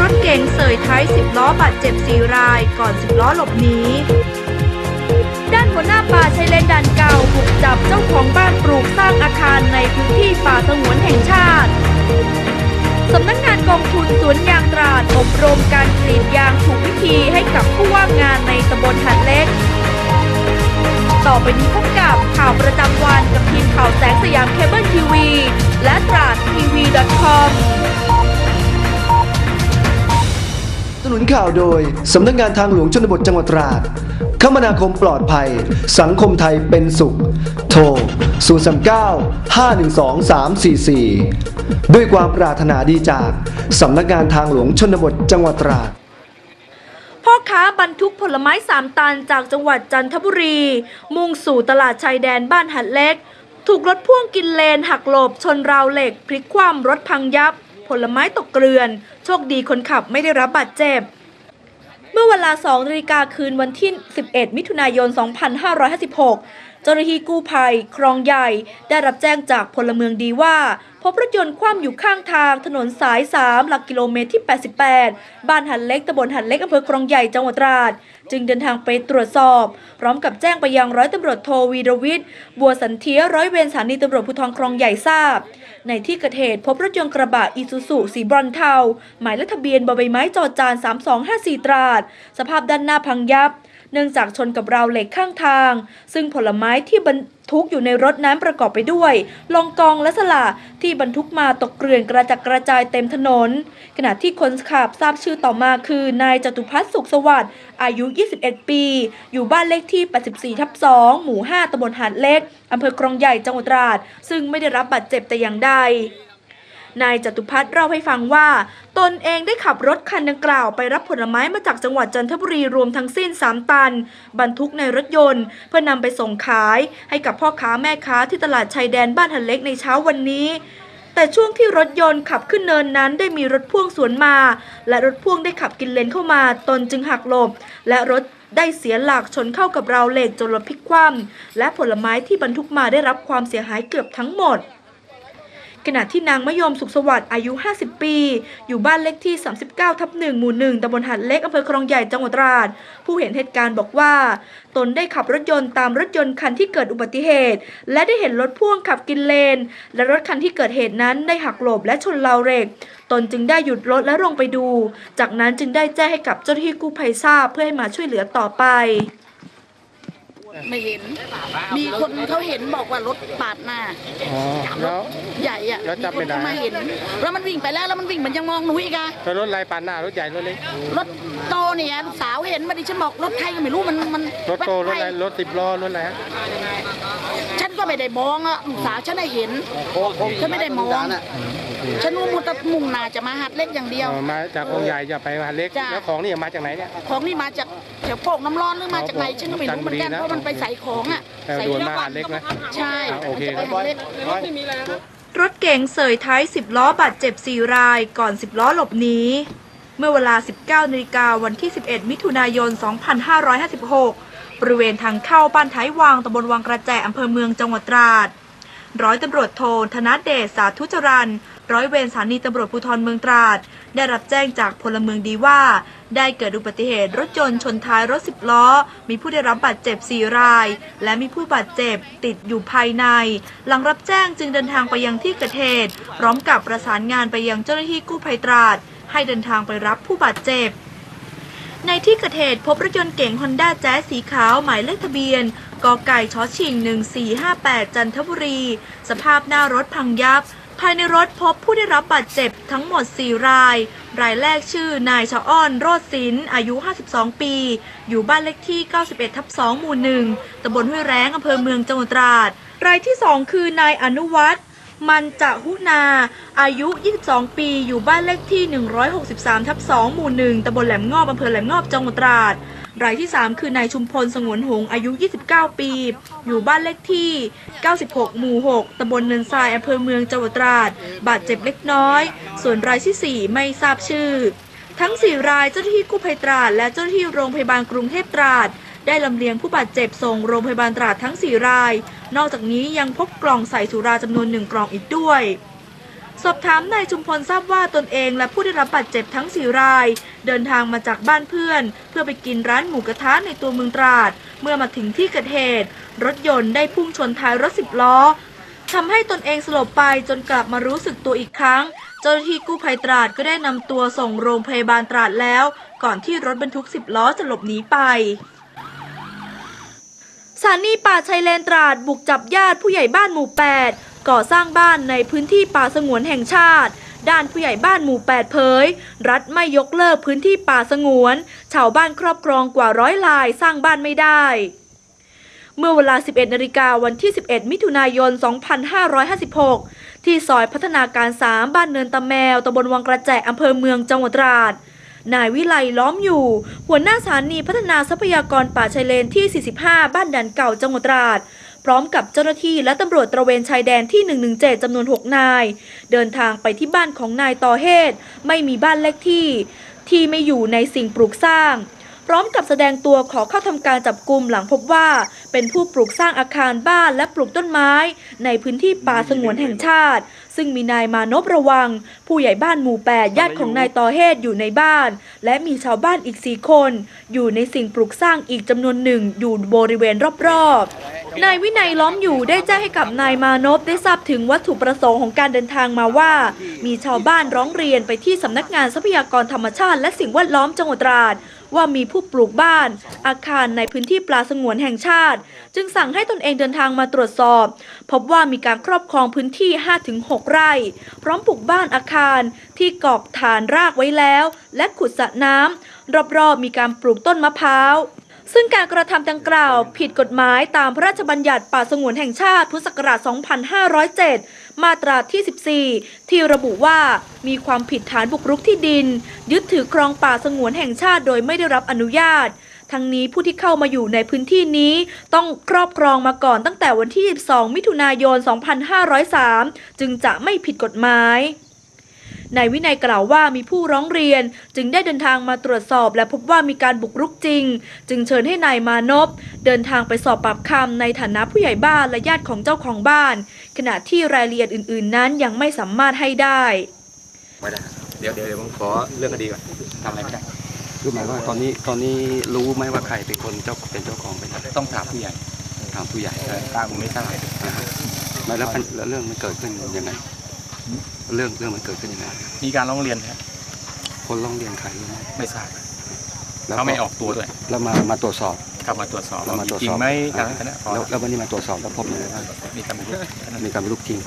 รถเก๋งเสยท้าย 10 ล้อบาดเจ็บ 4 ราย ก่อน 10 ล้อหลบหนีด้านหัวหน้าป่าชายเลนด่านเก่าบุกจับเจ้าของบ้านปลูกสร้างอาคารในพื้นที่ป่าสงวนแห่งชาติ สำนักงานกองทุนสวนยางตราดอบรมการกรีดยางถูกวิธีให้กับผู้ว่างงานในตำบลหัดเล็ก ต่อไปนี้พบกับข่าวประจำวันกับทีมข่าวแสงสยามเคเบิลทีวี และตราดทีวี .com สนุนข่าวโดย สำนักงานทางหลวงชนบทจังหวัดตราด คมนาคมปลอดภัย สังคมไทยเป็นสุข โทร 039 512 344 ด้วยความปรารถนาดีจาก สำนักงานทางหลวงชนบทจังหวัดตราดพ่อค้าบรรทุกผลไม้สามตันจากจังหวัดจันทบุรี มุ่งสู่ตลาดชายแดนบ้านหัดเล็ก ถูกรถพ่วงกินเลนหักหลบชนราวเหล็กพลิกคว่ำรถพังยับ ผลไม้ตกเกลื่อน โชคดีคนขับไม่ได้รับบาดเจ็บ เมื่อเวลา2นาฬิกาคืนวันที่ 11 มิถุนายน 2556 เจ้าหน้าที่กู้ภัย คลองใหญ่ ได้รับแจ้งจากพลเมืองดีว่า พบรถยนต์คว่ำอยู่ข้างทางถนนสาย 3 หลักกิโลเมตรที่ 88 บ้านหันเล็กตำบลหันเล็กอำเภอคลองใหญ่จังหวัดตราด จึงเดินทางไปตรวจสอบ พร้อมกับแจ้งไปยังร้อยตำรวจโทวีรวิทย์ บัวสันเทียร้อยเวรสถานีตำรวจภูธรคลองใหญ่ทราบ ในที่เกิดเหตุพบรถยนต์กระบะอีซูซูสีบรอนเทาหมายเลขทะเบียนบใบไม้จอจาน3254 ตราด สภาพด้านหน้าพังยับ เนื่องจากชนกับราวเหล็กข้างทาง ซึ่งผลไม้ที่บรรทุกอยู่ในรถนั้นประกอบไปด้วยลองกองและสละที่บรรทุกมาตกเกลื่อนกระจัดกระจายเต็มถนน ขณะที่คนขับทราบชื่อต่อมาคือนายจตุพัฒน์สุขสวัสดิ์อายุ 21 ปี อยู่บ้านเลขที่ 84 ทับ 2 หมู่ 5ตำบลหาดเล็กอำเภอครองใหญ่จังหวัดตราด ซึ่งไม่ได้รับบาดเจ็บแต่อย่างใด นายจตุพัฒน์เล่าให้ฟังว่า ตนเองได้ขับรถคันดังกล่าวไปรับผลไม้มาจากจังหวัดจันทบุรีรวมทั้งสิ้น 3 ตัน บรรทุกในรถยนต์ เพื่อนำไปส่งขายให้กับพ่อค้าแม่ค้าที่ตลาดชายแดนบ้านหันเล็กในเช้าวันนี้แต่ช่วงที่รถยนต์ขับขึ้นเนินนั้นได้มีรถพ่วงสวนมา และรถพ่วงได้ขับกินเลนเข้ามาตนจึงหักหลบ และรถได้เสียหลักชนเข้ากับราวเหล็กจนรถพลิกคว่ำและผลไม้ที่บรรทุกมาได้รับความเสียหายเกือบทั้งหมด ขณะที่นางมะยมสุขสวัสดิ์อายุ 50 ปี อยู่บ้านเลขที่ 39 ทับ1หมู่ 1ตำบลหัดเล็กอำเภอคลองใหญ่จังหวัดตราด ผู้เห็นเหตุการณ์บอกว่า ตนได้ขับรถยนต์ตามรถยนต์คันที่เกิดอุบัติเหตุ และได้เห็นรถพ่วงขับกินเลน และรถคันที่เกิดเหตุนั้นได้หักหลบและชนราวเหล็ก ตนจึงได้หยุดรถและลงไปดู จากนั้นจึงได้แจ้งให้กับเจ้าหน้าที่กู้ภัยทราบเพื่อให้มาช่วยเหลือต่อไป ไม่เห็น มีคนเขาเห็นบอกว่ารถปาดหน้าอ๋อแล้ว ใหญ่อะแล้วมีจับคไม่นได้เข้ามาเห็น แล้วมันวิ่งไปแล้วแล้วมันวิ่งมันยังมองหนูอีกอะแล้วรถอะไรปานหน้ารถใหญ่รถเล็กรถโตเนี่ยลูกสาวเห็นมาดิฉันบอกรถใครก็ไม่รู้มันมันรถโตรถอะไรแว๊บรถสิบล้อรถอะไรฮะไปฉันก็ไม่ได้มองอะลูกสาวฉันได้เห็น ฉันไม่ได้มอง ฉันมุ่งมุตะมุ่งหนาจะมาหัดเล็กอย่างเดียว อ๋อมาจากองค์ใหญ่จะไปมหาเล็ก จ้ะ แล้วของนี่มาจากไหนเนี่ย ของนี่มาจากแถวโปกน้ำร้อนหรือมาจากไหนฉันก็ไม่รู้เหมือนกันจันทบุรีนะเพราะมันไปใส่ของอะแต่ใส่ด่วนเยมาอะหาเล็กนะ ใช่อะโอเค มันจะไปหัดเล็ก รถเก๋งเสยท้าย 10 ล้อบาดเจ็บ 4 รายก่อน 10 ล้อหลบหนี เมื่อเวลา 19นาฬิกาวันที่ 11 มิถุนายน 2556 บริเวณทางเข้าบ้านท้ายวางตำบลวังกระแจอำเภอเมืองจังหวัดตราด ร้อยตำรวจโทธนเดชสาธุจรัน ร้อยเวรสถานีตำรวจภูธรเมืองตราด ได้รับแจ้งจากพลเมืองดีว่า ได้เกิดอุบัติเหตุรถยนต์ชนท้ายรถสิบล้อ มีผู้ได้รับบาดเจ็บ 4 ราย และมีผู้บาดเจ็บติดอยู่ภายใน หลังรับแจ้งจึงเดินทางไปยังที่เกิดเหตุพร้อมกับประสานงานไปยังเจ้าหน้าที่กู้ภัยตราด ให้เดินทางไปรับผู้บาดเจ็บในที่เกิดเหตุพบรถยนต์เก๋งฮอนด้าแจ๊สสีขาวหมายเลขทะเบียนกไก่ชอชิง 1458 จันทบุรี สภาพหน้ารถพังยับ ภายในรถพบผู้ได้รับบาดเจ็บทั้งหมด 4 ราย รายแรกชื่อนายชะอ้อน โรดศิลป์อายุ 52 ปี อยู่บ้านเลขที่ 91 ทับ 2 หมู่ 1ตำบลห้วยแร้งอำเภอเมืองจังหวัดตราด รายที่ 2 คือนายอนุวัฒน์มันจะหุนา อายุ 22 ปี อยู่บ้านเลขที่ 163 ทับ 2 หมู่ 1ตำบลแหลมงอบอำเภอแหลมงอบ จังหวัดตราด รายที่ 3 คือนายชุมพลสงวนหงอายุ 29 ปี อยู่บ้านเลขที่ 96 หมู่ 6 ตำบลเนินทรายอำเภอเมืองจังหวัดตราด บาดเจ็บเล็กน้อย ส่วนรายทีสี่ 4 ไม่ทราบชื่อ ทั้ง 4 รายเจ้าหน้าที่กู้ภัยตราด และเจ้าหน้าที่โรงพยาบาลกรุงเทพตราด ได้ลำเลียงผู้บาดเจ็บส่งโรงพยาบาลตราดทั้ง 4 ราย นอกจากนี้ยังพบกล่องใส่สุราจำนวนหนึ่งกล่องอีกด้วย สอบถามนายชุมพลทราบว่าตนเองและผู้ได้รับบาดเจ็บทั้ง4ราย เดินทางมาจากบ้านเพื่อน เพื่อไปกินร้านหมูกระทะในตัวเมืองตราด เมื่อมาถึงที่เกิดเหตุ รถยนต์ได้พุ่งชนท้ายรถสิบล้อทำให้ตนเองสลบไปจนกลับมารู้สึกตัวอีกครั้ง เจ้าหน้าที่กู้ภัยตราดก็ได้นำตัวส่งโรงพยาบาลตราดแล้ว ก่อนที่รถบรรทุกสิบล้อจะหลบหนีไปสถานีป่าชัยเลนตราดบุกจับญาติผู้ใหญ่บ้านหมู่ 8 ก่อสร้างบ้านในพื้นที่ป่าสงวนแห่งชาติ ด้านผู้ใหญ่บ้านหมู่ 8 เผย รัฐไม่ยกเลิกพื้นที่ป่าสงวน ชาวบ้านครอบครองกว่าร้อยลายสร้างบ้านไม่ได้เมื่อเวลา 11 นาฬิกาวันที่ 11 มิถุนายน 2556 ที่ซอยพัฒนาการ 3 บ้านเนินตะแมว ตำบลวังกระแจอำเภอเมือง จังหวัดตราด นายวิไลล้อมอยู่ หัวหน้าสถานีพัฒนาทรัพยากรป่าชายเลนที่ 45 บ้านดันเก่า จังหวัดตราด พร้อมกับเจ้าหน้าที่และตำรวจตระเวนชายแดนที่ 117จำนวน 6 นาย เดินทางไปที่บ้านของนายต่อเฮศไม่มีบ้านเลขที่ ที่ไม่อยู่ในสิ่งปลูกสร้าง พร้อมกับแสดงตัวขอเข้าทำการจับกลุ่มหลังพบว่า เป็นผู้ปลูกสร้างอาคารบ้านและปลูกต้นไม้ ในพื้นที่ป่าสงวนแห่งชาติ ซึ่งมีนายมานพระวัง ผู้ใหญ่บ้านหมู่8ญาติของนายต่อเฮศอยู่ในบ้าน และมีชาวบ้านอีกสี่คน อยู่ในสิ่งปลูกสร้างอีกจำนวนหนึ่งอยู่บริเวณรอบๆ นายวินัยล้อมอยู่ได้แจ้งให้กับนายมานพได้ทราบถึงวัตถุประสงค์ของการเดินทางมาว่า มีชาวบ้านร้องเรียนไปที่สำนักงานทรัพยากรธรรมชาติและสิ่งแวดล้อมจังหวัดตราด ว่ามีผู้ปลูกบ้าน อาคารในพื้นที่ปลาสงวนแห่งชาติ จึงสั่งให้ตนเองเดินทางมาตรวจสอบ พบว่ามีการครอบครองพื้นที่ 5-6 ไร่ พร้อมปลูกบ้านอาคารที่กอกฐานรากไว้แล้ว และขุดสระน้ำรอบๆมีการปลูกต้นมะพร้าวซึ่งการกระทำดังกล่าว ผิดกฎหมายตามพระราชบัญญัติป่าสงวนแห่งชาติพุทธศักราช 2507 มาตราที่ 14 ที่ระบุว่ามีความผิดฐานบุกรุกที่ดิน ยึดถือครองป่าสงวนแห่งชาติโดยไม่ได้รับอนุญาต ทั้งนี้ผู้ที่เข้ามาอยู่ในพื้นที่นี้ต้องครอบครองมาก่อนตั้งแต่วันที่ 12 มิถุนายน 2503 จึงจะไม่ผิดกฎหมาย นายวินัยกล่าวว่ามีผู้ร้องเรียน จึงได้เดินทางมาตรวจสอบ และพบว่ามีการบุกรุกจริง จึงเชิญให้นายมานพเดินทางไปสอบปากคำในฐานะผู้ใหญ่บ้านและญาติของเจ้าของบ้าน ขณะที่รายละเอียดอื่น ๆ นั้นยังไม่สามารถให้ได้ไม่ได้เดี๋ยวเดี๋ยวเดี๋ยวผมขอเรื่องคดีก่อนทำอะไรไม่ได้คือหมายว่าตอนนี้ตอนนี้รู้ไหมว่าใครเป็นคนเจ้าเป็นเจ้าของเป็นอะไรต้องถามผู้ใหญ่ถามผู้ใหญ่เออตาผมไม่ทราบอ่าฮะไม่แล้วมันแล้วเรื่องมันเกิดขึ้นยังไง เรื่องเรื่องมันเกิดขึ้นยังไงมีการร้องเรียนครับคนร้องเรียนใครรู้ไหมไม่ทราบแล้วเขาไม่ออกตัวด้วยแล้วมามาตรวจสอบกลับมาตรวจสอบเรามาตรวจจริสงอบไหมอ่าการนั้นนะพอแล้วแล้ววันนี้มาตรวจสอบแล้วพบอะไรบ้างมีการบุกรุกมีการลุกจริง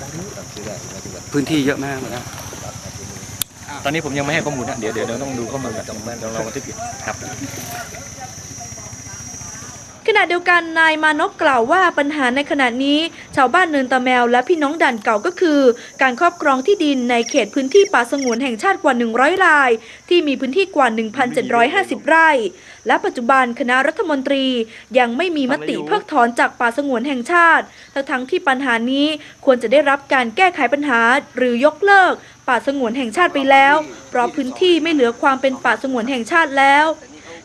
พื้นที่เยอะมากเลยนะตอนนี้ผมยังไม่ให้ข้อมูลนะเดี๋ยวเดี๋ยวเดี๋ยวต้องดูข้อมูลก่อนเดี๋ยวเราบันทึกอยู่ครับข ณะเดียวกันนายมานพกล่าวว่าปัญหาในขณะนี้ ชาวบ้านเนินตะแมวและพี่น้องด่านเก่าก็คือ การครอบครองที่ดินในเขตพื้นที่ป่าสงวนแห่งชาติกว่า 100ราย ที่มีพื้นที่กว่า 1,750 ไร่ และปัจจุบันคณะรัฐมนตรียังไม่มีมติเพิกถอนจากป่าสงวนแห่งชาติ ทั้งทั้งที่ปัญหานี้ควรจะได้รับการแก้ไขปัญหาหรือยกเลิก ป่าสงวนแห่งชาติไปแล้ว เพราะพื้นที่ไม่เหลือความเป็นป่าสงวนแห่งชาติแล้ว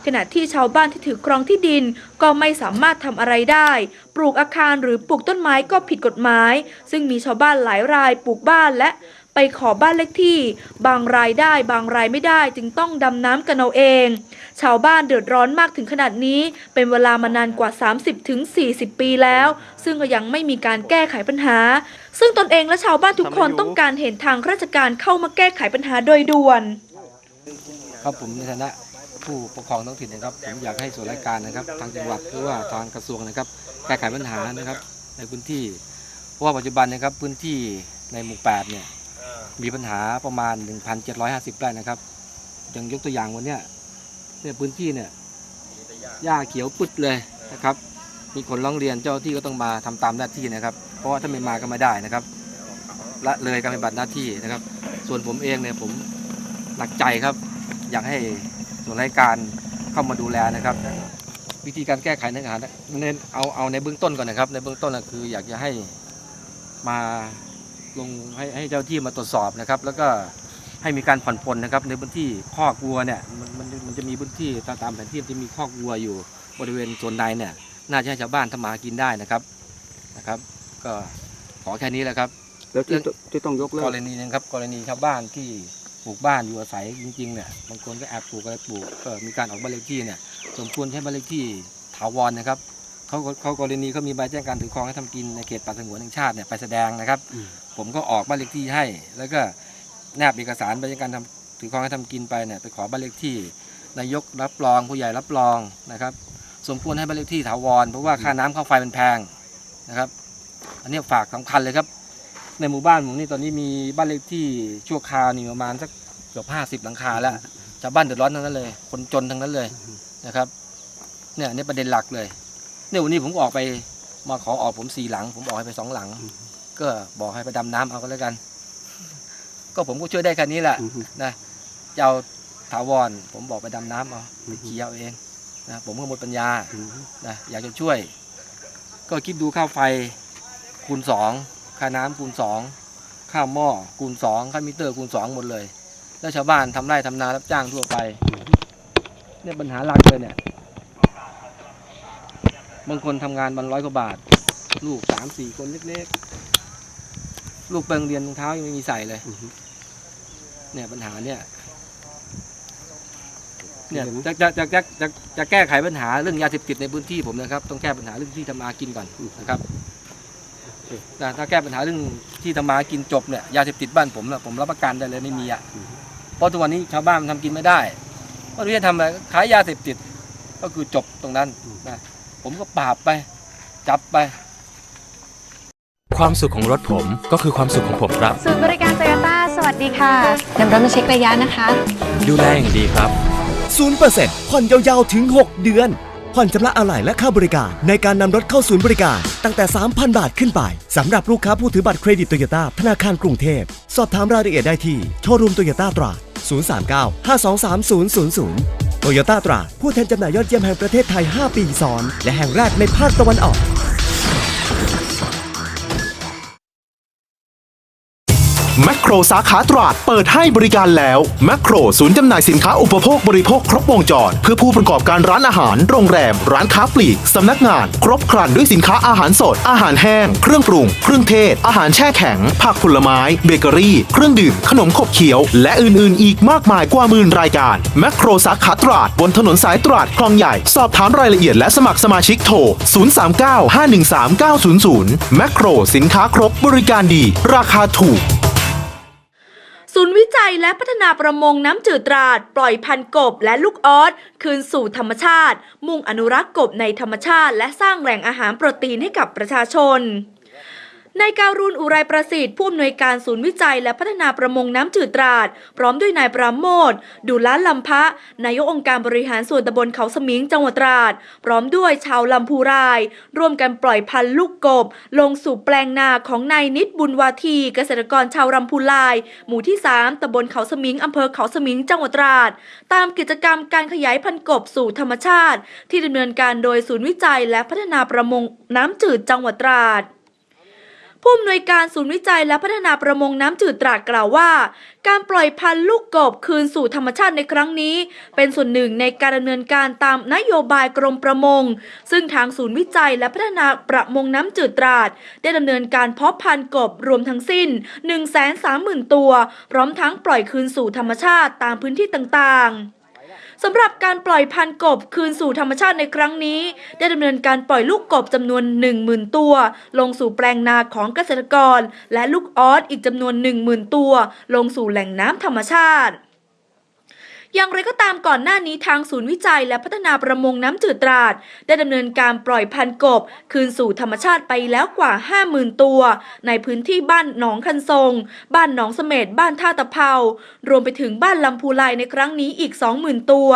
ขณะที่ชาวบ้านที่ถือครองที่ดินก็ไม่สามารถทำอะไรได้ ปลูกอาคารหรือปลูกต้นไม้ก็ผิดกฎหมาย ซึ่งมีชาวบ้านหลายรายปลูกบ้านและไปขอบ้านเลขที่ บางรายได้บางรายไม่ได้จึงต้องดำน้ำกันเอาเอง ชาวบ้านเดือดร้อนมากถึงขนาดนี้ เป็นเวลามานานกว่า 30-40ถึงปีแล้ว ซึ่งก็ยังไม่มีการแก้ไขปัญหา ซึ่งตนเองและชาวบ้านทุกคนต้องการเห็นทางราชการเข้ามาแก้ไขปัญหาโดยด่วน ครับผมในฐานะ ผู้ปกครองท้องถิ่นนะครับ ผมอยากให้ส่วนราชการนะครับ ทางจังหวัดหรือว่าทางกระทรวงนะครับ แก้ไขปัญหานะครับ ในพื้นที่ เพราะว่าปัจจุบันนะครับพื้นที่ในหมู่แปดเนี่ยมีปัญหาประมาณ 1,750ไร่นะครับอย่างยกตัวอย่างวันเนี้ยเนี่ยพื้นที่เนี่ยหญ้าเขียวปึ๊ดเลยนะครับ มีคนร้องเรียนเจ้าหน้าที่ก็ต้องมาทำตามหน้าที่นะครับ เพราะว่าถ้าไม่มาก็ไม่ได้นะครับละเลยการปฏิบัติหน้าที่นะครับ ส่วนผมเองเนี่ยผมหนักใจครับ อยากให้ ส่วนราชการเข้ามาดูแลนะครับ วิธีการแก้ไขเนื้อหาเน้นเอาเอาในเบื้องต้นก่อนนะครับ ในเบื้องต้นก็คืออยากจะให้มาลงให้ให้เจ้าที่มาตรวจสอบนะครับ แล้วก็ให้มีการผ่อนปลนนะครับ ในพื้นที่คอกวัวเนี่ยมันมันมันจะมีพื้นที่ตามตามแผนที่มันจะมีคอกวัวอยู่บริเวณโซนใดเนี่ยน่าจะให้ชาวบ้านทำมาหากินได้นะครับนะครับ ก็ขอแค่นี้แหละครับแล้วที่ที่ต้องยกเลิกกรณีนะครับ กรณีชาวบ้านที่ ปลูกบ้านอยู่อาศัยจริงๆเนี่ยบางคนก็แอบปลูกอะไรปลูกก็มีการออกบ้านเลขที่เนี่ยสมควรใช้บ้านเลขที่ถาวรนะครับเขาเขากรณีเขามีใบแจ้งการถือครองให้ทำกินในเขตป่าสงวนแห่งชาติเนี่ยไปแสดงนะครับ ผมก็ออกบ้านเลขที่ให้ แล้วก็แนบเอกสารใบแจ้งการทำถือครองให้ทำกินไปเนี่ยไปขอบ้านเลขที่ นายกรับรองผู้ใหญ่รับรองนะครับ สมควรให้บ้านเลขที่ถาวรเพราะว่าค่าน้ำค่าไฟมันแพงนะครับ อันนี้ฝากสำคัญเลยครับ ในหมู่บ้านผมนี่ตอนนี้มีบ้านเลขที่ชั่วคราวนี่ประมาณสักเกือบห้าสิบหลังคาแล้วชาวบ้านเดือดร้อนทั้งนั้นเลย คนจนทั้งนั้นเลยนะครับ เนี่ยอันนี้ประเด็นหลักเลยเนี่ยวันนี้ผมออกไปมาขอออกผมสี่หลัง ผมออกให้ไปสองหลัง ก็บอกให้ไปดำน้ำเอาก็แล้วกัน ก็ผมก็ช่วยได้แค่นี้แหละนะเจ้าถาวรผมบอกไปดำน้ำเอาไปขี่เอาเองนะผมก็หมดปัญญานะอยากจะช่วย ก็คิดดูค่าไฟคูณสอง ค่าน้ำคูณสองค่าหม้อคูณสองค่ามิเตอร์คูณสองหมดเลย แล้วชาวบ้านทำไร่ทำนารับจ้างทั่วไปเนี่ยปัญหาหลักเลยเนี่ยบางคนทำงานวันร้อยกว่าบาท ลูกสามสี่คนเล็กๆ ลูกไปโรงเรียนรองเท้ายังไม่มีใส่เลย เนี่ยปัญหาเนี่ยเนี่ยจะจะจะจะจะจะแก้ไขปัญหาเรื่องยาเสพติดในพื้นที่ผมนะครับ ต้องแก้ปัญหาเรื่องที่ทำมาหากินก่อนนะครับ นะถ้าแก้ปัญหาเรื่องที่ทำมาหากินจบเนี่ยยาเสพติดบ้านผมนะผมรับประกันได้เลยไม่มีอะเพราะทุกวันนี้ชาวบ้านมันทำกินไม่ได้เพราะที่จะทำอะไรขายยาเสพติดก็คือจบตรงนั้นนะผมก็ปราบไป จับไป ความสุขของรถผมก็คือความสุขของผมครับศูนย์บริการโตโยต้าสวัสดีค่ะนำรถมาเช็คระยะนะคะ ดูแลอย่างดีครับ0%ผ่อนยาวๆถึง 6 เดือน ผ่อนชำระอะไหล่และค่าบริการ ในการนำรถเข้าศูนย์บริการ ตั้งแต่ 3,000 บาทขึ้นไปสำหรับลูกค้าผู้ถือบัตรเครดิตโตโยต้าธนาคารกรุงเทพ สอบถามรายละเอียดได้ที่โชว์รูมโตโยต้าตราด039 523 000โตโยต้าตราดผู้แทนจำหน่ายยอดเยี่ยมแห่งประเทศไทย 5 ปีซ้อน และแห่งแรกในภาคตะวันออก แมคโครสาขาตราดเปิดให้บริการแล้วแมคโครศูนย์จำหน่ายสินค้าอุปโภคบริโภคครบวงจร เพื่อผู้ประกอบการร้านอาหาร โรงแรม ร้านค้าปลีก สำนักงาน ครบครันด้วยสินค้าอาหารสด อาหารแห้ง เครื่องปรุง เครื่องเทศ อาหารแช่แข็ง ผักผลไม้ เบเกอรี่ เครื่องดื่ม ขนมขบเคี้ยว และอื่นๆ อีกมากมายกว่าหมื่นรายการแมคโครสาขาตราดบนถนนสายตราดคลองใหญ่ สอบถามรายละเอียดและสมัครสมาชิกโทร 039-513-900แมคโครสินค้าครบบริการดี ราคาถูก ศูนย์วิจัยและพัฒนาประมงน้ำจืดตราด ปล่อยพันกบและลูกออสคืนสู่ธรรมชาติ มุ่งอนุรักษ์กบในธรรมชาติ และสร้างแหล่งอาหารโปรตีนให้กับประชาชน นายการุณอุไรประสิทธิ์ผู้อำนวยการศูนย์วิจัยและพัฒนาประมงน้ำจืดตราด พร้อมด้วยนายปราโมทดูล้านลำพะ นายกองค์การบริหารส่วนตำบลเขาสมิงจังหวัดตราด พร้อมด้วยชาวลำพูราย ร่วมกันปล่อยพันธุ์ลูกกบ ลงสู่แปลงนาของนายนิดบุญวาทีเกษตรกรชาวลำพูลาย หมู่ที่ 3ตำบลเขาสมิงอำเภอเขาสมิงจังหวัดตราด ตามกิจกรรมการขยายพันธุ์กบสู่ธรรมชาติ ที่ดำเนินการโดยศูนย์วิจัยและพัฒนาประมงน้ำจืดจังหวัดตราด ผู้อำนวยการศูนย์วิจัยและพัฒนาประมงน้ำจืดตราดกล่าวว่า การปล่อยพันธุ์ลูกกบคืนสู่ธรรมชาติในครั้งนี้ เป็นส่วนหนึ่งในการดำเนินการตามนโยบายกรมประมง ซึ่งทางศูนย์วิจัยและพัฒนาประมงน้ำจืดตราด ได้ดำเนินการเพาะพันธุ์กบรวมทั้งสิ้น 130,000 ตัว พร้อมทั้งปล่อยคืนสู่ธรรมชาติตามพื้นที่ต่างๆ สำหรับการปล่อยพันกบคืนสู่ธรรมชาติในครั้งนี้ ได้ดำเนินการปล่อยลูกกบจำนวน 10,000 ตัว ลงสู่แปลงนาของเกษตรกร และลูกออสอีกจำนวน 10,000 ตัว ลงสู่แหล่งน้ำธรรมชาติ อย่างไรก็ตามก่อนหน้านี้ทางศูนย์วิจัยและพัฒนาประมงน้ำจืดตราด ได้ดำเนินการปล่อยพันกบ คืนสู่ธรรมชาติไปแล้วกว่า 50,000 ตัว ในพื้นที่บ้านหนองคันทรง บ้านหนองเสม็ดบ้านท่าตะเภารวมไปถึงบ้านลำพูลายในครั้งนี้อีก 20,000 ตัว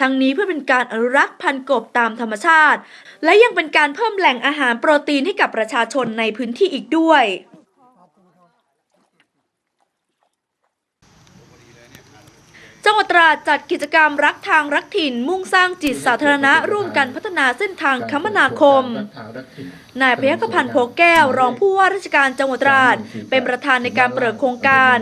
ทั้งนี้เพื่อเป็นการอนุรักษ์พันกบตามธรรมชาติ และยังเป็นการเพิ่มแหล่งอาหารโปรตีนให้กับประชาชนในพื้นที่อีกด้วย จ้าจังหวัดตราดจัดกิจกรรมรักทางรักถิ่น มุ่งสร้างจิตสาธารณะร่วมกันพัฒนาเส้นทางคมนาคม นายพยัคฆพันธ์โพแก้ว รองผู้ว่าราชการจังหวัดตราด เป็นประธานในการเปิดโครงการ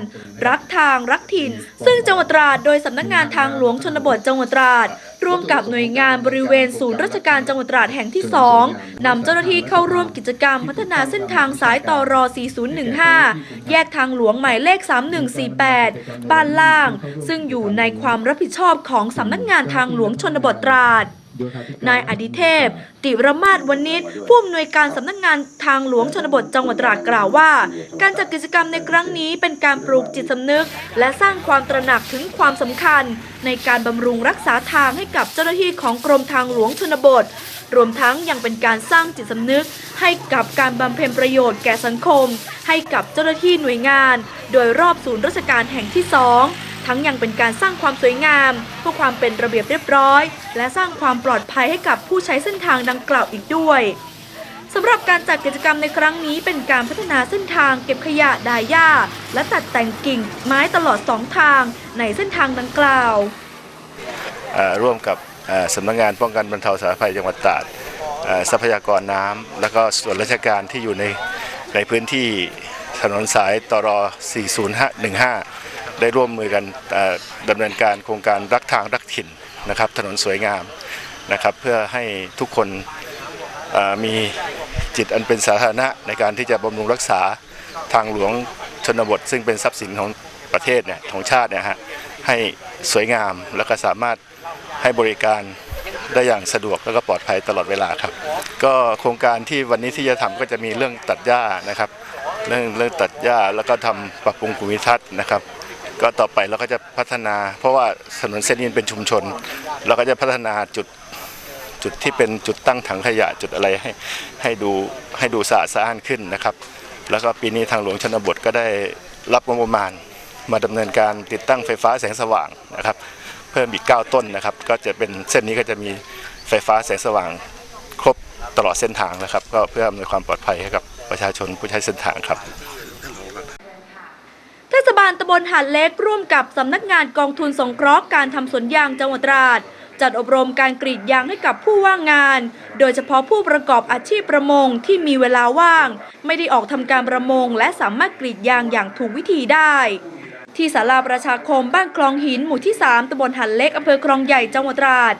รักทางรักถิ่น ซึ่งจังหวัดตราดโดยสำนักงานทางหลวงชนบทจังหวัดตราด ร่วมกับหน่วยงานบริเวณศูนย์ราชการจังหวัดตราดแห่งที่ 2 นำเจ้าหน้าที่เข้าร่วมกิจกรรมพัฒนาเส้นทางสายต่อรอ 4015 แยกทางหลวงหมายเลข 3148 บ้านล่าง ซึ่งอยู่ในความรับผิดชอบของสำนักงานทางหลวงชนบทตราด นายอดิเทพ ติรมาศวณิชผู้อำนวยการสำนักงานทางหลวงชนบทจังหวัดตราดกล่าวว่า การจัดกิจกรรมในครั้งนี้เป็นการปลูกจิตสำนึก และสร้างความตระหนักถึงความสำคัญ ในการบำรุงรักษาทางให้กับเจ้าหน้าที่ของกรมทางหลวงชนบท รวมทั้งยังเป็นการสร้างจิตสำนึก ให้กับการบำเพ็ญประโยชน์แก่สังคม ให้กับเจ้าหน้าที่หน่วยงาน โดยรอบศูนย์ราชการแห่งที่สอง ทั้งยังเป็นการสร้างความสวยงามเพื่อความเป็นระเบียบเรียบร้อย และสร้างความปลอดภัยให้กับผู้ใช้เส้นทางดังกล่าวอีกด้วยสำหรับการจัดกิจกรรมในครั้งนี้เป็นการพัฒนาเส้นทางเก็บขยะดายหญ้า และตัดแต่งกิ่งไม้ตลอดสองทางในเส้นทางดังกล่าวร่วมกับสำนักงานป้องกันบรรเทาสาธารณภัยจังหวัดตราดทรัพยากรน้ำแล้วก็ส่วนราชการที่อยู่ในในพื้นที่ถนนสายตร4015 ได้ร่วมมือกันเอ่อดำเนินการโครงการรักทางรักถิ่นนะครับถนนสวยงามนะครับเพื่อให้ทุกคนมีจิตอันเป็นสาธารณะในการที่จะบำรุงรักษาทางหลวงชนบท ซึ่งเป็นทรัพย์สินของประเทศเนี่ยของชาติเนี่ยฮะให้สวยงามแล้วก็สามารถให้บริการได้อย่างสะดวกแล้วก็ปลอดภัยตลอดเวลาครับ ก็โครงการที่วันนี้ที่จะทำก็จะมีเรื่องตัดหญ้านะครับ เรื่องเรื่องตัดหญ้าแล้วก็ทำปรับปรุงภูมิทัศน์นะครับ ก็ต่อไปเราก็จะพัฒนา เพราะว่าถนนเส้นนี้เป็นชุมชน เราก็จะพัฒนาจุดจุดที่เป็นจุดตั้งถังขยะจุดอะไรให้ให้ดูให้ดูสะอาดสะอ้านขึ้นนะครับ แล้วก็ปีนี้ทางหลวงชนบทก็ได้รับงบประมาณ มาดำเนินการติดตั้งไฟฟ้าแสงสว่างนะครับ เพิ่มอีก 9 ต้นนะครับ ก็จะเป็นเส้นนี้ก็จะมีไฟฟ้าแสงสว่างครบตลอดเส้นทางนะครับ ก็เพื่ออำนวยความปลอดภัยให้กับประชาชนผู้ใช้เส้นทางครับ ศบาลตำบลหาดเล็กร่วมกับสำนักงานกองทุนสงเคราะห์การทำสวนยางจังหวัดตราด จัดอบรมการกรีดยางให้กับผู้ว่างงาน โดยเฉพาะผู้ประกอบอาชีพประมงที่มีเวลาว่าง ไม่ได้ออกทำการประมง และสามารถกรีดยางอย่างถูกวิธีได้ ที่ศาลาประชาคมบ้านคลองหินหมู่ที่ 3ตำบลหันเล็กอำเภอคลองใหญ่จังหวัดตราด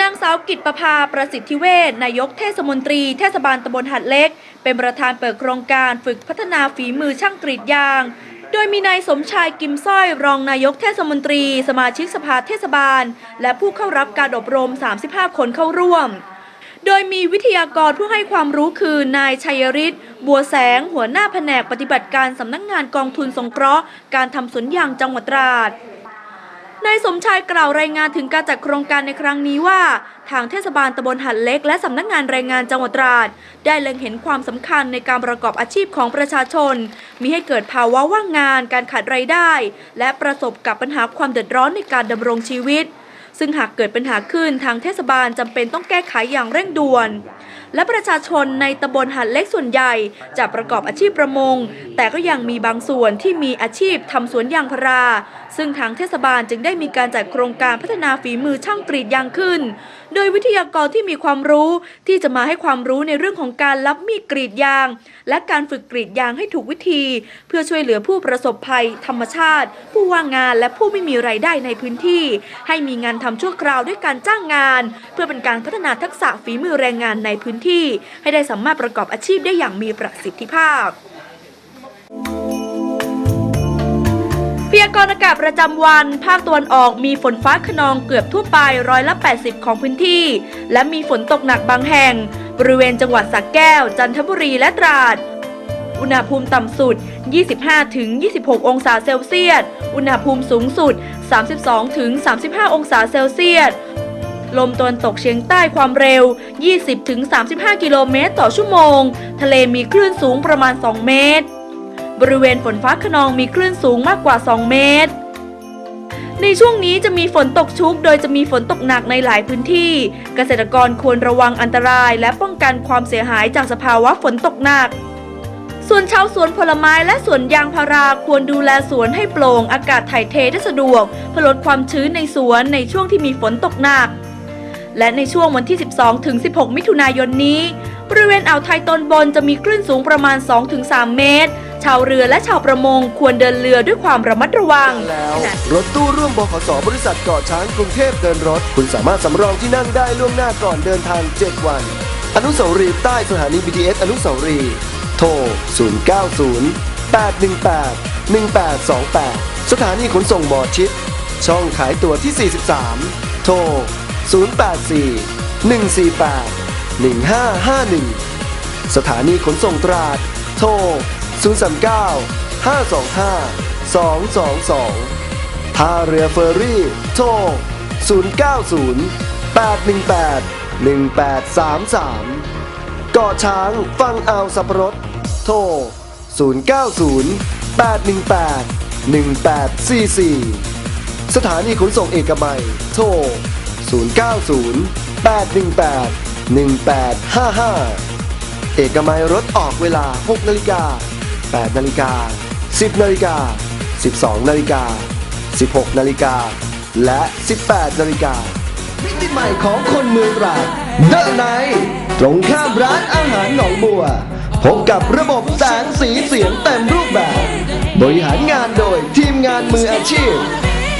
นางสาวกิตประภาประสิทธิเวชนายกเทศมนตรีเทศบาลตำบลหัดเล็ก เป็นประธานเปิดโครงการฝึกพัฒนาฝีมือช่างกรีดยาง โดยมีนายสมชายกิมสร้อยรองนายกเทศมนตรี สมาชิกสภาเทศบาล และผู้เข้ารับการอบรม 35 คนเข้าร่วม โดยมีวิทยากรผู้ให้ความรู้คือนายชัยฤทธิ์บัวแสง หัวหน้าแผนกปฏิบัติการสำนักงงานกองทุนสงเคราะห์การทำสวนยางจังหวัดตราดนายสมชายกล่าวรายงานถึงการจัดโครงการในครั้งนี้ว่า ทางเทศบาลตำบลหันเล็ก และสำนักงานแรงงานจังหวัดตราด ได้เล็งเห็นความสำคัญในการประกอบอาชีพของประชาชน มีให้เกิดภาวะว่างงาน การขาดรายได้ และประสบกับปัญหาความเดือดร้อนในการดำรงชีวิต ซึ่งหากเกิดปัญหาขึ้นทางเทศบาลจำเป็นต้องแก้ไขอย่างเร่งด่วน และประชาชนในตำบลหันเล็กส่วนใหญ่ จะประกอบอาชีพประมง แต่ก็ยังมีบางส่วนที่มีอาชีพทำสวนยางพารา ซึ่งทางเทศบาลจึงได้มีการจัดโครงการพัฒนาฝีมือช่างกรีดยางขึ้น โดยวิทยากรที่มีความรู้ที่จะมาให้ความรู้ในเรื่องของการรับมีดกรีดยาง และการฝึกกรีดยางให้ถูกวิธี เพื่อช่วยเหลือผู้ประสบภัย ธรรมชาติ ผู้ว่างงานและผู้ไม่มีไรายได้ในพื้นที่ ให้มีงานทำชั่วคราวด้วยการจ้างงาน เพื่อเป็นการพัฒนาทักษะฝีมือแรงงานในพื้นที่ให้ได้สามารถประกอบอาชีพได้อย่างมีประสิทธิภาพพยากรณ์อากาศประจำวัน ภาคตะวันออกมีฝนฟ้าขนองเกือบทั่วไปร้อยละ 80 ของพื้นที่ และมีฝนตกหนักบางแห่ง บริเวณจังหวัดสระแก้ว จันทบุรีและตราด อุณหภูมิต่ำสุด 25-26 องศาเซลเซียส อุณหภูมิสูงสุด 32-35 องศาเซลเซียส ลมตะวันตกเฉียงใต้ความเร็ว 20-35 กิโลเมตรต่อชั่วโมง ทะเลมีคลื่นสูงประมาณ 2 เมตร บริเวณฝนฟ้าขนองมีคลื่นสูงมากกว่า 2 เมตรในช่วงนี้จะมีฝนตกชุก โดยจะมีฝนตกหนักในหลายพื้นที่ เกษตรกรควรระวังอันตรายและป้องกันความเสียหายจากสภาวะฝนตกหนัก ส่วนชาวสวนผลไม้และสวนยางพาราควรดูแลสวนให้โปร่งอากาศถ่ายเทได้สะดวกเพื่อลดความชื้นในสวนในช่วงที่มีฝนตกหนัก และในช่วงวันที่ 12 ถึง 16 มิถุนายนนี้ บริเวณอ่าวไทยตอนบนจะมีคลื่นสูงประมาณ 2-3 เมตร ชาวเรือและชาวประมงควรเดินเรือด้วยความระมัดระวัง แล้วรถตู้ร่วมบขสบริษัทเกาะช้างกรุงเทพเดินรถ คุณสามารถสำรองที่นั่งได้ล่วงหน้าก่อนเดินทาง 7 วัน อนุสาวรีย์ใต้สถานี BTS อนุสาวรีย์โทร 090 818 1828 สถานีขนส่งหมอชิด ช่องขายตั๋วที่ 43 โทร 084 148 1551 สถานีขนส่งตราด โทร 039 525 222 ท่าเรือเฟอร์รี่ โทร 090 818 1833 เกาะช้างฟังเอาสับปะรด โทร 090 818 1844 สถานีขนส่งเอกมัย โทร 090 818 1855 เอกมัยรถออกเวลา 6นาฬิกา8นาฬิกา10นาฬิกา12นาฬิกา16นาฬิกาและ 18นาฬิกามิติใหม่ของคนเมืองราดเดอะไนตรงข้ามร้านอาหารหนองบัว พบกับระบบแสงสีเสียงเต็มรูปแบบ บริหารงานโดยทีมงานมืออาชีพ